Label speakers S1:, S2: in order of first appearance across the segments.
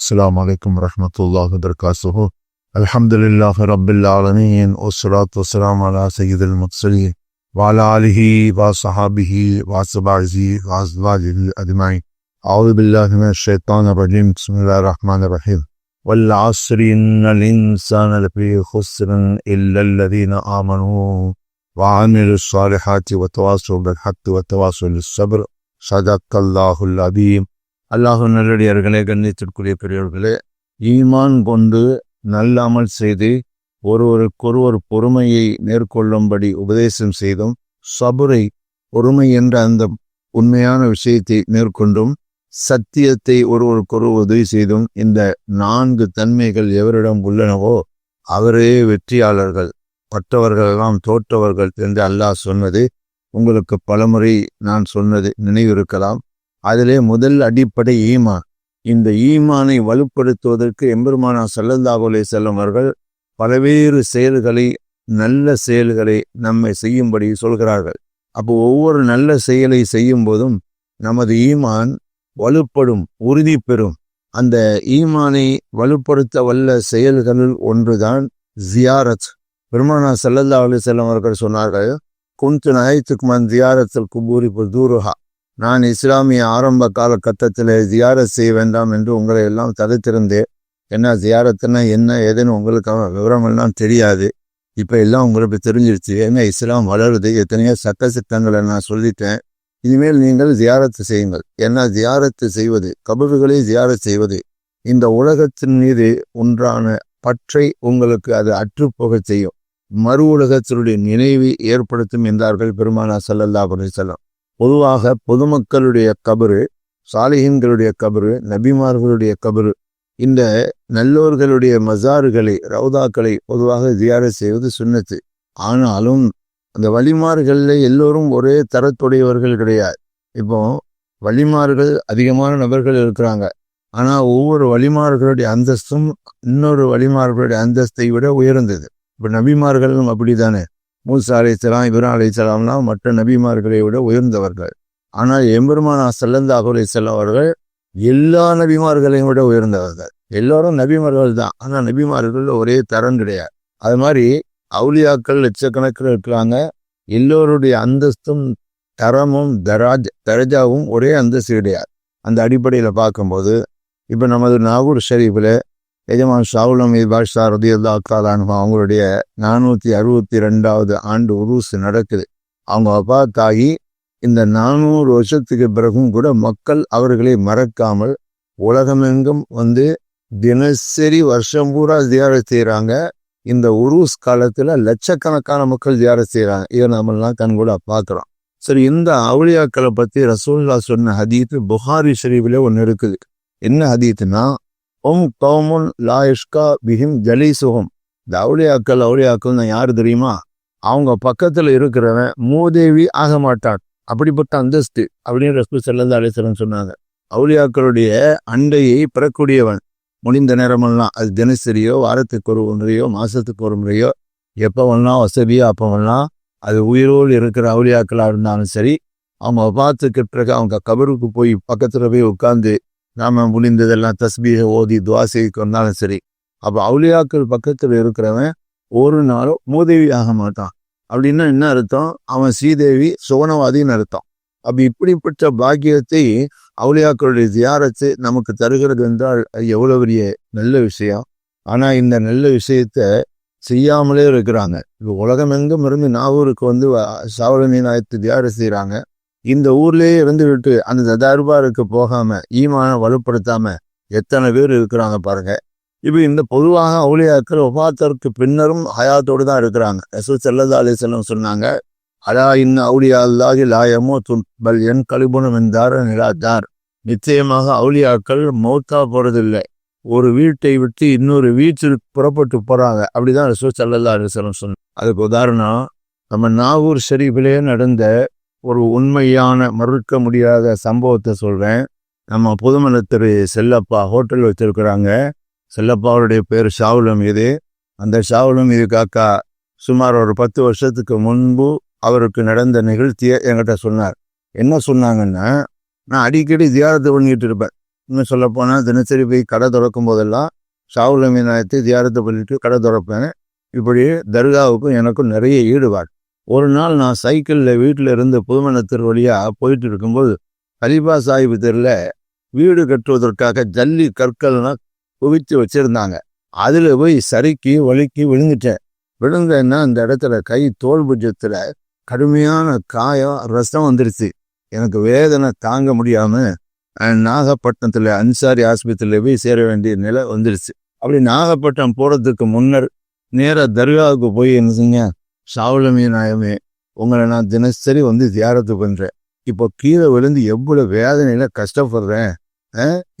S1: السلام عليكم ورحمة الله وبركاته. الحمد لله رب العالمين والصلاة والسلام على سيد المرسلين وعلى آله وصحابه وأتباعه وأزواجه أجمعين أعوذ بالله من الشيطان الرجيم. بسم الله الرحمن الرحيم. والعصر إن الإنسان لفي خسر إلا الذين آمنوا وعملوا الصالحات وتواصوا بالحق وتواصوا بالصبر صدق الله العظيم. அல்லாஹு நல்லடியார்களே கண்ணியத்திற்குரிய பெரியவர்களே ஈமான் கொண்டு நல்லாமல் செய்து ஒருவருக்கொருவர் பொறுமையை மேற்கொள்ளும்படி உபதேசம் செய்தும் சபுரை பொறுமை என்ற அந்த உண்மையான விஷயத்தை மேற்கொண்டும் சத்தியத்தை ஒருவருக்கொரு உதவி செய்தும் இந்த நான்கு தன்மைகள் எவரிடம் உள்ளனவோ அவரே வெற்றியாளர்கள் மற்றவர்கள் எல்லாம் தோற்றவர்கள் என்று அல்லாஹ் சொன்னது உங்களுக்கு பலமுறை நான் சொன்னது நினைவிருக்கலாம். அதிலே முதல் அடிப்படை ஈமான். இந்த ஈமானை வலுப்படுத்துவதற்கு எம்பெருமானா செல்லந்தாகுலே செல்லவர்கள் பல்வேறு செயல்களை நல்ல செயல்களை நம்மை செய்யும்படி சொல்கிறார்கள். அப்போ ஒவ்வொரு நல்ல செயலை செய்யும் போதும் நமது ஈமான் வலுப்படும் உறுதி பெறும். அந்த ஈமானை வலுப்படுத்த வல்ல செயல்களில் ஒன்றுதான் ஜியாரத். பெருமானா சல்லல்லா அலி செல்லம் அவர்கள் சொன்னார்கள் குந்து நகைத்துக்குமான் ஜியாரத்தில் குபூரி தூருஹா. நான் இஸ்லாமிய ஆரம்ப கால கட்டத்தில் ஜியாரத் செய்ய வேண்டாம் என்று உங்களை எல்லாம் தடுத்திருந்தேன். என்ன ஜியாரத்துனா என்ன ஏதுன்னு உங்களுக்கு விவரங்கள்லாம் தெரியாது. இப்போ எல்லாம் உங்களுக்கு தெரிஞ்சிருச்சு. ஏன்னா இஸ்லாம் வளருது. எத்தனையோ சட்ட சித்தங்களை நான் சொல்லிட்டேன். இனிமேல் நீங்கள் ஜியாரத்து செய்யுங்கள். ஏன்னா ஜியாரத்து செய்வது? கபறுகளை ஜியாரத் செய்வது. இந்த உலகத்தின் மீது ஒன்றான பற்றை உங்களுக்கு அது அற்றுப்போகச் செய்யும். மறு உலகத்தினுடைய நினைவை ஏற்படுத்தும் என்றார்கள் பெருமானா சல்லல்லா செல்லம் பொதுவாக பொதுமக்களுடைய கபரு சாலிஹின்களுடைய கபரு நபிமார்களுடைய கபரு இந்த நல்லோர்களுடைய மசாறுகளை ரவுதாக்களை பொதுவாக ஜியார செய்வது சுண்ணத்து. ஆனாலும் அந்த வழிமார்களில் எல்லோரும் ஒரே தரத்துடையவர்கள் கிடையாது. இப்போ வழிமார்கள் அதிகமான நபர்கள் இருக்கிறாங்க. ஆனால் ஒவ்வொரு வழிமார்களுடைய அந்தஸ்தும் இன்னொரு வழிமார்களுடைய அந்தஸ்தை விட உயர்ந்தது. இப்போ நபிமார்களும் அப்படிதானே? மூசா அலைத்தலாம் இப்ரா அலைத்தலாம்லாம் மற்ற நபிமார்களை விட உயர்ந்தவர்கள். ஆனால் எம்பெருமானா சல்லந்தாஹு அலைத்தலாம் அவர்கள் எல்லா நபிமார்களையும் விட உயர்ந்தவர்கள். எல்லோரும் நபிமார்கள் தான். ஆனால் நபிமார்கள் ஒரே தரம் கிடையாது. அது மாதிரி அவுலியாக்கள் லட்சக்கணக்கில் இருக்கிறாங்க. எல்லோருடைய அந்தஸ்தும் தரமும் தராஜ் தரஜாவும் ஒரே அந்தஸ்து கிடையாது. அந்த அடிப்படையில் பார்க்கும்போது இப்போ நமது நாகூர் ஷரீஃபில் எஜமான் ஷாவுலம் பாஷா ரதியுல்லா அக்காலானு அவங்களுடைய நானூற்றி அறுபத்தி ரெண்டாவது ஆண்டு உருசு நடக்குது. அவங்க அப்பா தாகி இந்த நானூறு வருஷத்துக்கு பிறகும் கூட மக்கள் அவர்களை மறக்காமல் உலகமெங்கும் வந்து தினசரி வருஷம் பூரா தியாரம் செய்கிறாங்க இந்த உருஸ் காலத்தில் லட்சக்கணக்கான மக்கள் தியாரம் செய்கிறாங்க இதை நம்மளாம் கண்கூட பார்க்குறோம். சரி இந்த அவுளியாக்களை பற்றி ரசூல்லா சொன்ன ஹதீத்து புகாரி ஷரீஃபில் ஒன்று இருக்குது. என்ன ஹதீத்துனா ஒம் கௌமுன் லா இஷ்கா பிஹிம் ஜலீசுகம் இந்த அவுளியாக்கள் அவுளியாக்கள் யாரு தெரியுமா அவங்க பக்கத்தில் இருக்கிறவன் மூதேவி ஆக மாட்டான் அப்படிப்பட்ட அந்தஸ்து அப்படின்னு ரசூல் செல்லந்த அலேசரன் சொன்னாங்க அவுளியாக்களுடைய அண்டையை பெறக்கூடியவன் முடிந்த நேரமெல்லாம் அது தினசரியோ வாரத்துக்கு ஒரு முறையோ மாதத்துக்கு ஒரு முறையோ எப்போ வேணாம் வசதியோ அப்போ வேணாம் அது உயிரோடு இருக்கிற அவுளியாக்களாக இருந்தாலும் சரி அவங்க பார்த்துக்கிட்டு பிறகு அவங்க கபருக்கு போய் பக்கத்தில் போய் உட்காந்து நாம் முடிந்ததெல்லாம் தஸ்பீக ஓதி துவாசைக்கு வந்தாலும் சரி. அப்போ அவுளியாக்கள் பக்கத்தில் இருக்கிறவன் ஒரு நாளும் மூதேவி ஆக மாட்டான். அப்படின்னா என்ன அர்த்தம்? அவன் ஸ்ரீதேவி சுவனவாதின்னு அர்த்தம். அப்படி இப்படிப்பட்ட பாக்கியத்தை அவுளியாக்களுடைய தியாரத்தை நமக்கு தருகிறது என்றால் எவ்வளோ பெரிய நல்ல விஷயம். ஆனால் இந்த நல்ல விஷயத்த செய்யாமலே இருக்கிறாங்க. இப்போ உலகமெங்கும் இருந்து நாகூருக்கு வந்து சாவலனி தியாரம் செய்கிறாங்க இந்த ஊர்லேயே இருந்துவிட்டு அந்த தர்பாருக்கு போகாம ஈமான வலுப்படுத்தாம எத்தனை பேர் இருக்கிறாங்க பாருங்க. இப்போ இந்த பொதுவாக அவுளியாக்கள் ஒபாத்தருக்கு பின்னரும் ஹயாத்தோடு தான் இருக்கிறாங்க. ரசூல் செல்லதா அலிசல்லம் சொன்னாங்க அலா இன்ன அவுளியா அல்லாஹி லாயமோ துன்பல் என் கழிபுணம் என்றார் நிலாத்தார் நிச்சயமாக அவுளியாக்கள் மௌத்தா போறதில்லை. ஒரு வீட்டை விட்டு இன்னொரு வீட்டிற்கு புறப்பட்டு போறாங்க. அப்படிதான் ரசூல் செல்லல்லா அலிசல்லம் சொன்னாங்க. அதுக்கு உதாரணம் நம்ம நாகூர் ஷெரீஃபிலே நடந்த ஒரு உண்மையான மறுக்க முடியாத சம்பவத்தை சொல்கிறேன் நம்ம பொதுமன திரு செல்லப்பா ஹோட்டல் வச்சிருக்கிறாங்க. செல்லப்பாவுடைய பேர் ஷாவுலம் இது. அந்த ஷாவுலம் இது காக்கா சுமார் ஒரு பத்து வருஷத்துக்கு முன்பு அவருக்கு நடந்த நிகழ்ச்சியை என்கிட்ட சொன்னார். என்ன சொன்னாங்கன்னா நான் அடிக்கடி தியாரத்தை பண்ணிக்கிட்டு இருப்பேன். இன்னும் சொல்லப்போனால் தினசரி போய் கடை திறக்கும் போதெல்லாம் ஷாவுல் மீனாயத்தை தியாரத்தை பண்ணிட்டு கடை திறப்பேன். இப்படி தர்காவுக்கும் எனக்கும் நிறைய ஈடுபாடு. ஒரு நாள் நான் சைக்கிளில் வீட்டில் இருந்து புதுமணத்தர் வழியாக போயிட்டு இருக்கும்போது ஹரிபா சாஹிப் தெருவில் வீடு கட்டுவதற்காக ஜல்லி கற்கள்லாம் குவித்து வச்சுருந்தாங்க. அதில் போய் சறுக்கி வழுக்கி விழுந்துட்டேன். விழுந்தேன்னா அந்த இடத்துல கை தோல் புஜத்தில் கடுமையான காயம் ரசம் வந்துருச்சு. எனக்கு வேதனை தாங்க முடியாமல் நாகப்பட்டினத்தில் அன்சாரி ஆஸ்பத்திரியில் போய் சேர வேண்டிய நிலை வந்துருச்சு. அப்படி நாகப்பட்டினம் போகிறதுக்கு முன்னர் நேராக தர்காவுக்கு போய் என்ன செஞ்சேன்? சாவலமிய நாயமே உங்களை நான் தினசரி வந்து தியாரத்து பண்ணுறேன் இப்போ கீழே விழுந்து எவ்வளோ வேதனையில் கஷ்டப்படுறேன்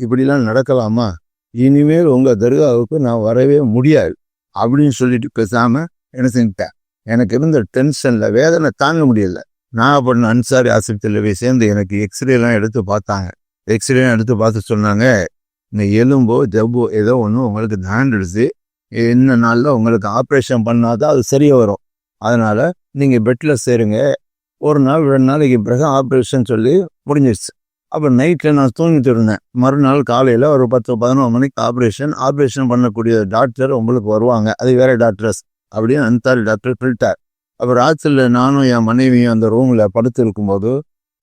S1: இப்படிலாம் நடக்கலாமா? இனிமேல் உங்கள் தர்காவுக்கு நான் வரவே முடியாது அப்படின்னு சொல்லிட்டு பேசாமல் என்ன செஞ்சிட்டேன்? எனக்கு இருந்த டென்ஷனில் வேதனை தாங்க முடியல. நாகப்பட்டினம் அன்சாரி ஆஸ்பத்திரியில் போய் சேர்ந்து எனக்கு எக்ஸ்ரேலாம் எடுத்து பார்த்தாங்க. எக்ஸ்ரேலாம் எடுத்து பார்த்து சொன்னாங்க இந்த எலும்போ ஜவ்வோ ஏதோ ஒன்று உங்களுக்கு தாண்டிடுச்சு என்ன நாளில் உங்களுக்கு ஆப்ரேஷன் பண்ணாதான் அது சரியாக வரும். அதனால் நீங்கள் பெட்டில் சேருங்க. ஒரு நாள் ரெண்டு நாளைக்கு பிறகு ஆப்ரேஷன் சொல்லி முடிஞ்சிடுச்சு அப்போ நைட்டில் நான் தூங்கிட்டு இருந்தேன். மறுநாள் காலையில் ஒரு பத்து பதினொரு மணிக்கு ஆப்ரேஷன் ஆப்ரேஷன் பண்ணக்கூடிய டாக்டர் உங்களுக்கு வருவாங்க. அது வேற டாக்டர்ஸ். அப்படின்னு அன்சாரி டாக்டர் சொல்லிட்டார். அப்போ ராத்திரியில் நானும் என் மனைவியும் அந்த ரூமில் படுத்து இருக்கும்போது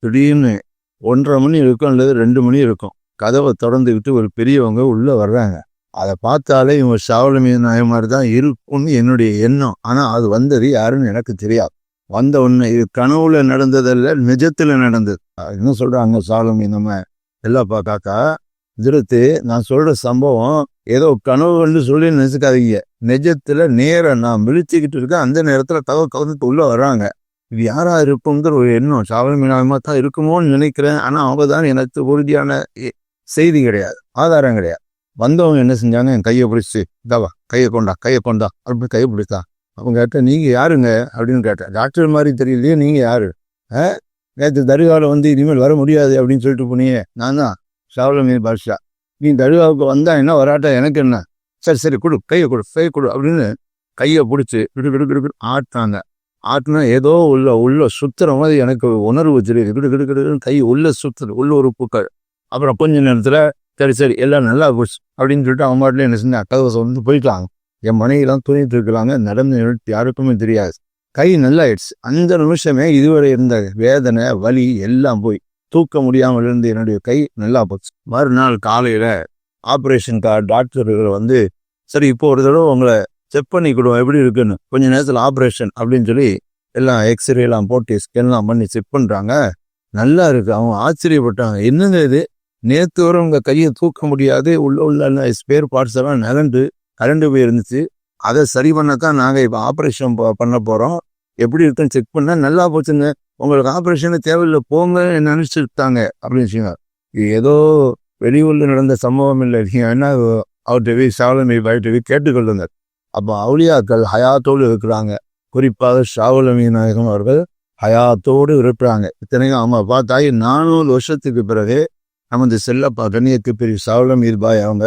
S1: திடீர்னு ஒன்றரை மணி இருக்கும் அல்லது ரெண்டு மணி இருக்கும். கதவை திறந்துக்கிட்டு ஒரு பெரியவங்க உள்ளே வர்றாங்க. அதை பார்த்தாலே இவங்க சாவலமிய நாயமாரி தான் இருக்கும்னு என்னுடைய எண்ணம். ஆனால் அது வந்தது யாருன்னு எனக்கு தெரியாது. வந்த உடனே இது கனவுல நடந்ததல்ல நிஜத்தில் நடந்தது. என்ன சொல்கிறாங்க சாவலமி நம்ம எல்லாப்பா காக்கா? திருத்து நான் சொல்கிற சம்பவம் ஏதோ கனவுகள்னு சொல்லி நினைச்சுக்காதீங்க. நிஜத்தில் நேராக நான் விழிச்சுக்கிட்டு இருக்கேன். அந்த நேரத்தில் தகவல் கவர்ந்துட்டு உள்ளே வர்றாங்க. இது யாரா இருக்குங்கிற ஒரு எண்ணம். சாவலமி நாயமாக தான் இருக்குமோன்னு நினைக்கிறேன். ஆனால் அவங்க தான் எனக்கு உறுதியான செய்தி கிடையாது. ஆதாரம் கிடையாது. வந்தவங்க என்ன செஞ்சாங்க? என் கையை பிடிச்சி இதாவா கையை கொண்டா கையை கொண்டா அப்படி கையை பிடித்தா அவங்க கேட்டேன் நீங்கள் யாருங்க? அப்படின்னு கேட்டேன் டாக்டர் மாதிரி தெரியலையே நீங்கள் யாரு? ஆ? நேற்று தர்காவில் வந்து இனிமேல் வர முடியாது அப்படின்னு சொல்லிட்டு போனியே நான் தான் ஷாவலமீர் பாஷா நீ தர்காவுக்கு வந்தா என்ன வராட்டா? எனக்கு என்ன? சரி சரி கொடு கையை கொடு கை கொடு அப்படின்னு கையை பிடிச்சி விடு கிடு விடு ஆட்டினாங்க. ஆட்டினா ஏதோ உள்ள உள்ள சுத்துற மாதிரி எனக்கு உணர்வு தெரியுது கிடு கிடு கிடுன்னு கை உள்ள சுத்துது உள்ள ஒரு பூக்கள். அப்புறம் கொஞ்ச நேரத்தில் சரி சரி எல்லாம் நல்லா போச்சு. அப்படின்னு சொல்லிட்டு அவங்க பாட்டில் என்ன செஞ்சேன்? கதவை வந்து போயிட்டாங்க என் மனைவிலாம் தூங்கிட்டு இருக்கிறாங்க நடந்து யாருக்குமே தெரியாது. கை நல்லாயிடுச்சு. அந்த நிமிஷமே இதுவரை இருந்த வேதனை வலி எல்லாம் போய். தூக்க முடியாமல் இருந்த என்னுடைய கை நல்லா போச்சு. மறுநாள் காலையில் ஆப்ரேஷனுக்காக டாக்டர்கள் வந்து சரி இப்போ ஒரு தடவை உங்களை செக் பண்ணி கொடுவோம் எப்படி இருக்குன்னு? கொஞ்ச நேரத்தில் ஆப்ரேஷன் அப்படின்னு சொல்லி எல்லாம் எக்ஸ்ரேலாம் போட்டு ஸ்கேன்லாம் பண்ணி செக் பண்ணுறாங்க நல்லா இருக்குது அவங்க ஆச்சரியப்பட்டாங்க. என்னங்க இது? நேற்று வரை உங்கள் கையை தூக்க முடியாது. உள்ள உள்ள ஸ்பேர் பார்ட்ஸ் எல்லாம் நகண்டு கரண்டு போயிருந்துச்சு. அதை சரி பண்ணத்தான் நாங்கள் இப்போ ஆப்ரேஷன் பண்ண போகிறோம் எப்படி இருக்குன்னு செக் பண்ணால் நல்லா போச்சுங்க. உங்களுக்கு ஆப்ரேஷனு தேவையில்லை போங்க நினச்சிருக்காங்க அப்படின்னு சொன்னார். இது ஏதோ வெளியூரில் நடந்த சம்பவம் இல்லை. நீங்கள் என்ன அவர்கிட்ட போய் சாவலமி பயிட்டு போய் கேட்டுக்கொள்ளுங்க அப்போ அவுளியாக்கள் ஹயாத்தோடு இருக்கிறாங்க. குறிப்பாக சாவலமி நாயகம் அவர்கள் ஹயாத்தோடு இருக்கிறாங்க இத்தனைக்கும் அவங்க பார்த்தாய் நானூறு வருஷத்துக்கு பிறகு நமது செல்லப்பா. கண்ணியக்கு பெரிய சாவலம் பாய் அவங்க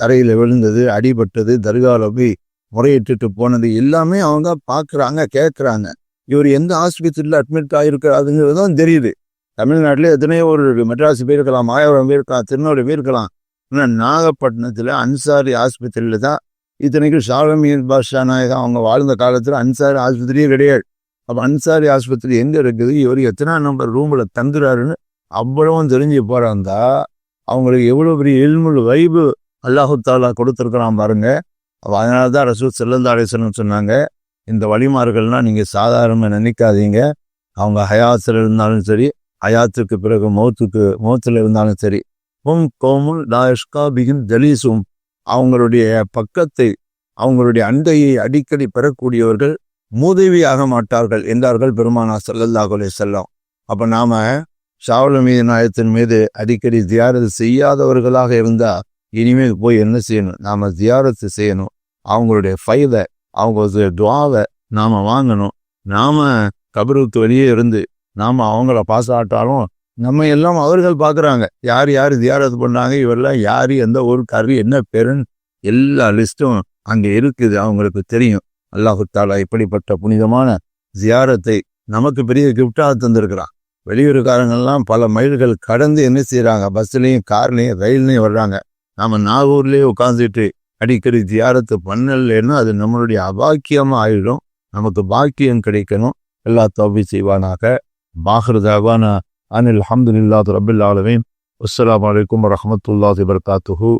S1: தரையில் விழுந்தது அடிபட்டது தர்காவில் போய் முறையிட்டுட்டு போனது எல்லாமே அவங்க பார்க்குறாங்க கேட்குறாங்க இவர் எந்த ஆஸ்பத்திரியில் அட்மிட் ஆகிருக்காதுங்கிறது தான் தெரியுது. தமிழ்நாட்டில் எத்தனையோ ஒரு மெட்ராஸ் போயிருக்கலாம் மாயவரம் போயிருக்கலாம் திருநெல்வேலி போயிருக்கலாம் ஆனால் நாகப்பட்டினத்தில் அன்சாரி ஆஸ்பத்திரியில் தான் இத்தனைக்கும் ஷாலமீர் பாஷா நாயகம் அவங்க வாழ்ந்த காலத்தில் அன்சாரி ஆஸ்பத்திரியே கிடையாது. அப்போ அன்சாரி ஆஸ்பத்திரி எங்கே இருக்குது? இவர் எத்தனை நம்பர் ரூமில் தங்குறாருன்னு அவ்வளவும் தெரிஞ்சு போறாந்தா அவங்களுக்கு எவ்வளோ பெரிய எல்முள் வைபு அல்லாஹு தாலா கொடுத்துருக்குறான் பாருங்க. அதனால தான் ரசூல் செல்லந்தாடேசன் சொன்னாங்க இந்த வழிமார்கள்லாம் நீங்கள் சாதாரணமாக நினைக்காதீங்க. அவங்க ஹயாத்தில் இருந்தாலும் சரி ஹயாத்துக்கு பிறகு மௌத்துக்கு மௌத்தில் இருந்தாலும் சரி ஹும் கோமுல் லாஷ்கா பிகின் தலீசும் அவங்களுடைய பக்கத்தை அவங்களுடைய அண்டையை அடிக்கடி பெறக்கூடியவர்கள் மூதவியாக மாட்டார்கள் என்றார்கள் பெருமானா சல்லல்லாஹ் அலைஹி செல்லம் அப்போ நாம் ஷாவுல மீது நாயத்தின் மீது அடிக்கடி தியாரத்து செய்யாதவர்களாக இருந்தால் இனிமேல் போய் என்ன செய்யணும்? நாம தியாரத்து செய்யணும். அவங்களுடைய ஃபைலை அவங்க துவாவை நாம் வாங்கணும். நாம் கபருக்கு வெளியே இருந்து நாம் அவங்கள பாசாட்டாலும் நம்ம எல்லாம் அவர்கள் பார்க்குறாங்க யார் யார் தியாரத்து பண்ணாங்க இவரெல்லாம் யார்? எந்த ஊருக்காரரு என்ன பேருன்னு எல்லா லிஸ்ட்டும் அங்கே இருக்குது. அவங்களுக்கு தெரியும். அல்லாஹு தாலா இப்படிப்பட்ட புனிதமான ஜியாரத்தை நமக்கு பெரிய கிஃப்டாக தந்திருக்கிறான். வெளியூருக்காரங்கள்லாம் பல மைல்கள் கடந்து என்ன செய்கிறாங்க பஸ்ஸுலேயும் கார்லேயும் ரயில்லையும் வர்றாங்க. நாம் நாகூர்லேயே உட்காந்துட்டு அடிக்கடி தியாரத்து பண்ணலைன்னா அது நம்மளுடைய அபாக்கியமாக ஆயிடும். நமக்கு பாக்கியம் கிடைக்கணும். எல்லா தோபி செய்வானாக. பாஹ்ரதாவான அனில் அஹமதுல்லாத் ரபில் ஆலமீன். அஸ்ஸலாமு அலைக்கும் வரஹமத்துல்லாஹி வபரகாத்துஹு.